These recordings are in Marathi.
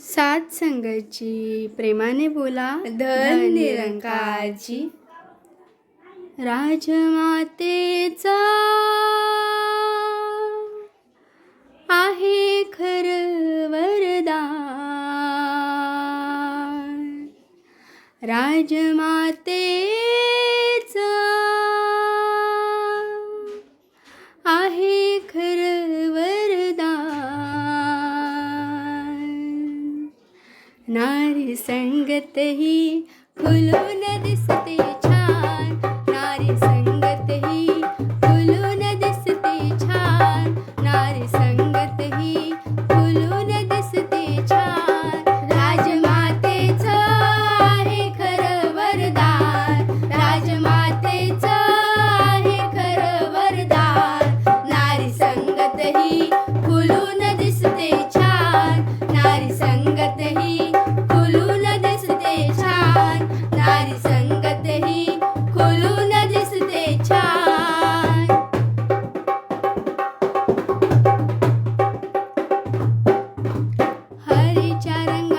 सात संगची प्रेमाने बोला. धन निरंकारची राजमातेचा आहे खर वरदान. राजमातेचा संगतही खुलून दिसते छान. परिचरण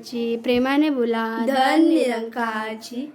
निरंकाराची प्रेमाने बोला. धन निरंकाराची.